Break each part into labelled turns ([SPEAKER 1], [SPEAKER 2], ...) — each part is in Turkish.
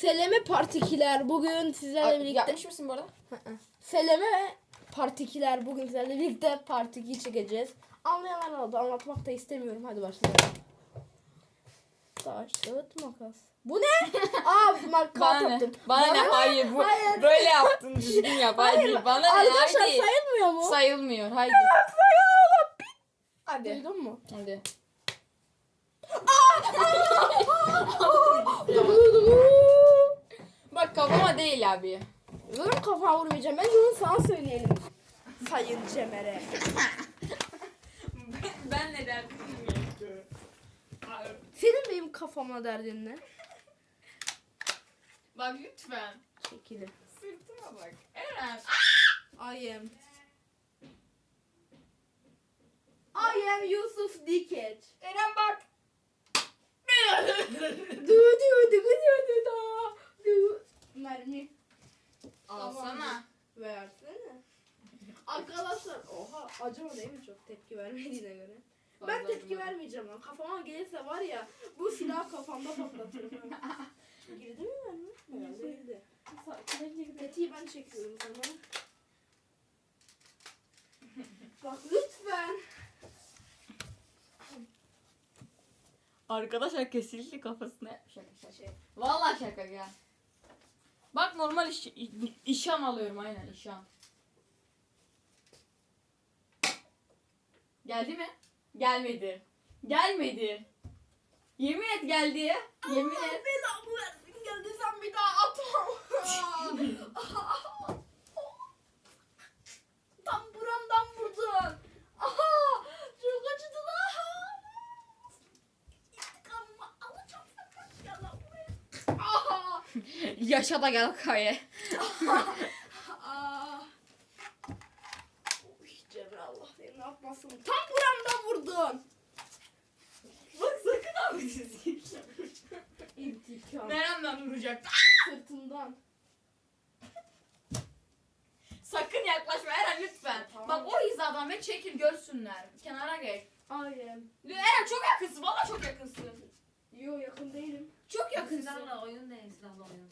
[SPEAKER 1] Seleme partikiler bugün sizlerle birlikte.
[SPEAKER 2] Yapmış mısın bu arada?
[SPEAKER 1] Seleme partikiler bugün sizlerle birlikte part 2 çekeceğiz. Anlayanlar oldu. Anlatmak da istemiyorum. Hadi başlayalım. Taş, kağıt, makas. Bu ne? Aa, makas
[SPEAKER 2] Bana ne?
[SPEAKER 1] yaptım.
[SPEAKER 2] Bana ne? Hayır bu
[SPEAKER 1] Hayır.
[SPEAKER 2] böyle yaptın düzgün yap. Hayır. Bana ne?
[SPEAKER 1] Arkadaşlar
[SPEAKER 2] Haydi.
[SPEAKER 1] sayılmıyor mu?
[SPEAKER 2] Sayılmıyor. Haydi. Hadi.
[SPEAKER 1] Duydun mu?
[SPEAKER 2] Hadi. Bak kafama değil abi.
[SPEAKER 1] Benim kafama vurmayacağım. Ben onu sana söyleyelim. Sayın Cemer'e.
[SPEAKER 2] ben neden
[SPEAKER 1] Senin benim kafama derdin ne?
[SPEAKER 2] Bak lütfen.
[SPEAKER 1] Çekilin.
[SPEAKER 2] Sırtıma bak. Eren.
[SPEAKER 1] I am. I am Yusuf Dikeç.
[SPEAKER 2] Eren bak.
[SPEAKER 1] Du du du du du da. Du. Mermi.
[SPEAKER 2] Alsana.
[SPEAKER 1] Versene. Arkadaşlar oha acaba değil mi çok tepki vermediğine göre? Ben tepki
[SPEAKER 2] bilmiyorum.
[SPEAKER 1] vermeyeceğim lan. Kafama gelirse var ya bu silah kafamda patlatırım. ha. Girdi mi mermi? Herhalde girdi. Tetiği ben çekiyorum sana. Bak lütfen.
[SPEAKER 2] Arkadaşlar kesinlikle kafasına şaka şaka. Şey. Vallahi şaka ya. Bak normal iş, işan alıyorum aynen işan. Geldi mi? Gelmedi. Gelmedi. Yemin et geldi. Yemin et.
[SPEAKER 1] belamı versin geldi sen bir daha atma. Tam buramdan vurdun. Aha, çok acıdı lan. İntikamımı alacağım senden. Gel lan buraya. Aha.
[SPEAKER 2] Yaşa da gel kaye.
[SPEAKER 1] Aa. Uy Cemre Allah seni ne yapmasın. Tam buramdan vurdun.
[SPEAKER 2] Bak sakın abi
[SPEAKER 1] İntikam.
[SPEAKER 2] Neremden vuracak?
[SPEAKER 1] Sırtından.
[SPEAKER 2] Sakın yaklaşma Eren lütfen.
[SPEAKER 1] Tamam.
[SPEAKER 2] Bak o hizadan ve çekil görsünler. Kenara geç.
[SPEAKER 1] Am.
[SPEAKER 2] Eren çok yakınsın. Valla çok yakınsın.
[SPEAKER 1] Yo yakın değilim.
[SPEAKER 2] Çok yakınsın.
[SPEAKER 3] Silahla oyun değil silahla oyun.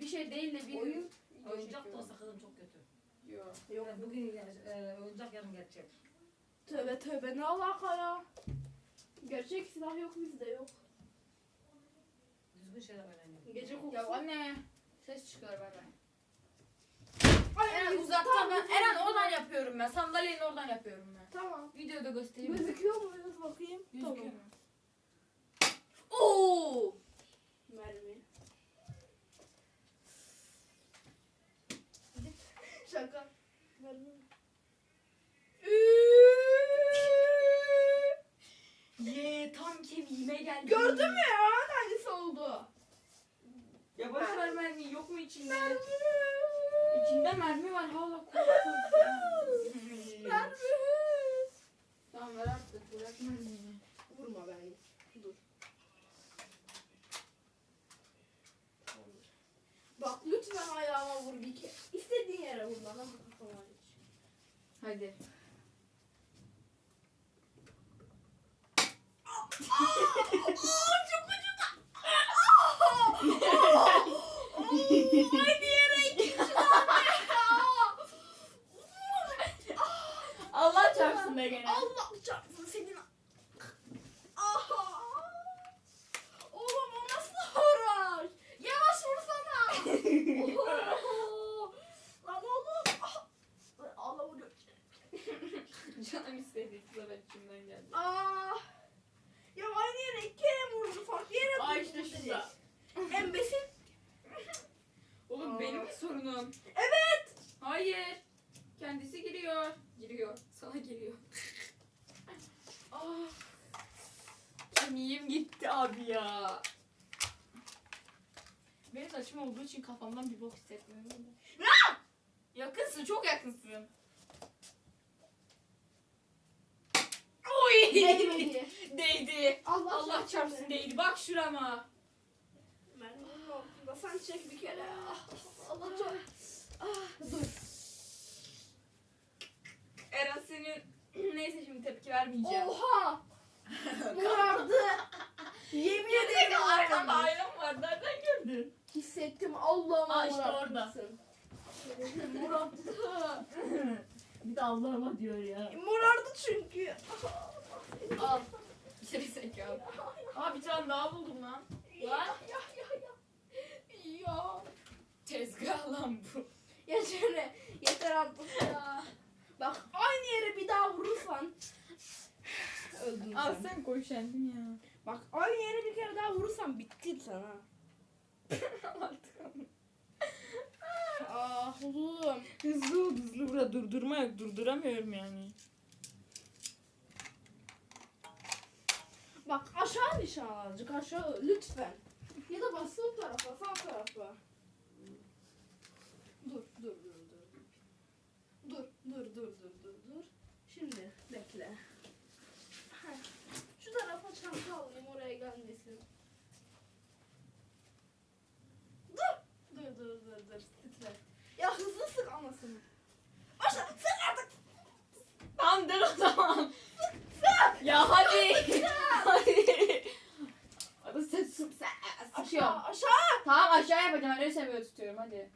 [SPEAKER 2] Bir şey değil de bir
[SPEAKER 1] Oyun.
[SPEAKER 3] Oyuncak da olsa kızım çok kötü.
[SPEAKER 2] Yok.
[SPEAKER 1] Yok.
[SPEAKER 3] Yani bugün e, oyuncak yarın gerçek.
[SPEAKER 1] Tövbe tövbe ne alaka ya? Gerçek silah yok bizde yok.
[SPEAKER 3] Düzgün şeyler oynayın.
[SPEAKER 1] Gece kokusu.
[SPEAKER 2] Ya anne. Ses çıkıyor bay.
[SPEAKER 1] Ay,
[SPEAKER 2] Eren
[SPEAKER 1] yüzü
[SPEAKER 2] uzaktan ben. Eren oradan yapıyorum ben. Sandalyenin oradan yapıyorum ben.
[SPEAKER 1] Tamam.
[SPEAKER 2] Videoda göstereyim.
[SPEAKER 1] Gözüküyor mu? Biraz bakayım.
[SPEAKER 2] Gözüküyor
[SPEAKER 1] Tamam.
[SPEAKER 2] Oo!
[SPEAKER 1] Mermi.
[SPEAKER 2] Ye tam kemiğime geldi.
[SPEAKER 1] Gördün mü ya? Hangisi oldu?
[SPEAKER 2] Ya boş ver mermi yok mu içinde?
[SPEAKER 1] Mermi.
[SPEAKER 2] İçinde mermi var hala.
[SPEAKER 1] Mermi.
[SPEAKER 2] Tamam ver artık bırak mermiyi.
[SPEAKER 1] Vurma beni. Dur. Bak lütfen ayağıma vur bir kere. İstediğin yere vur bana. Kafama geç.
[SPEAKER 2] Hadi.
[SPEAKER 1] çok acıdı. Aynı yere
[SPEAKER 2] Allah çarpsın be gene.
[SPEAKER 1] Allah çarpsın senin. Aha. Oğlum o nasıl uğraş? Yavaş vursana. Oho. Lan oğlum. Ah. Allah vuruyor.
[SPEAKER 2] Canım istedi sıra içimden geldi.
[SPEAKER 1] Aa. Ya aynı yere iki kere vurdu. Farklı yere vurdu.
[SPEAKER 2] Ay işte şurada.
[SPEAKER 1] Embesil.
[SPEAKER 2] Oğlum
[SPEAKER 1] Aa.
[SPEAKER 2] benim mi sorunum?
[SPEAKER 1] Evet.
[SPEAKER 2] Hayır. Kendisi giriyor. Giriyor. Sana giriyor. ah. Kemiğim gitti abi ya. Benim saçım olduğu için kafamdan bir bok hissetmiyorum. Ah! Yakınsın, çok yakınsın. Oy!
[SPEAKER 1] Değmedi.
[SPEAKER 2] Değdi.
[SPEAKER 1] Allah,
[SPEAKER 2] Allah çarpsın değdi. Bak şurama.
[SPEAKER 1] Mermi'nin altında sen çek bir kere. Ah, Allah çarpsın. Ah, dur.
[SPEAKER 2] Eren senin neyse şimdi tepki vermeyeceğim.
[SPEAKER 1] Oha. Morardı. Yemin ederim
[SPEAKER 2] Arkanda
[SPEAKER 1] morardı.
[SPEAKER 2] aynam var. Nereden gördün?
[SPEAKER 1] Hissettim. Allah'ım
[SPEAKER 2] Aa, işte
[SPEAKER 1] Allah
[SPEAKER 2] orada. Murat. bir de Allah'ıma diyor ya.
[SPEAKER 1] Morardı çünkü.
[SPEAKER 2] Al. Geri zekalı. Aa bir tane daha buldum lan. Lan.
[SPEAKER 1] Ya ya ya. Ya.
[SPEAKER 2] Tezgah lan bu.
[SPEAKER 1] Yeter, yeter artık ya. Bak aynı yere bir daha vurursan. Öldün
[SPEAKER 2] Al
[SPEAKER 1] sen.
[SPEAKER 2] sen koy kendin ya.
[SPEAKER 1] Bak aynı yere bir kere daha vurursan bittin sen ha. Ah oğlum.
[SPEAKER 2] Hızlı ol hızlı bura durdurma yok durduramıyorum yani.
[SPEAKER 1] Bak aşağı nişan azıcık aşağı lütfen. Ya da basılı tarafa sağ tarafa. Dur dur dur dur. Dur dur dur dur dur dur. Şimdi bekle. Heh. Şu tarafa çanta alayım oraya gelmesin. Dur. Dur dur dur dur. Titre. Ya hızlı sık anasını. Aşağı sık artık.
[SPEAKER 2] Tamam dur o zaman. ya hadi. hadi. Hadi sen sık sen sıkıyorum.
[SPEAKER 1] Aşağı aşağı.
[SPEAKER 2] Tamam aşağı yapacağım öyle seviyor tutuyorum hadi.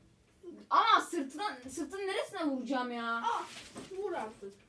[SPEAKER 2] Ama sırtına sırtın neresine vuracağım ya?
[SPEAKER 1] Ah, vur artık.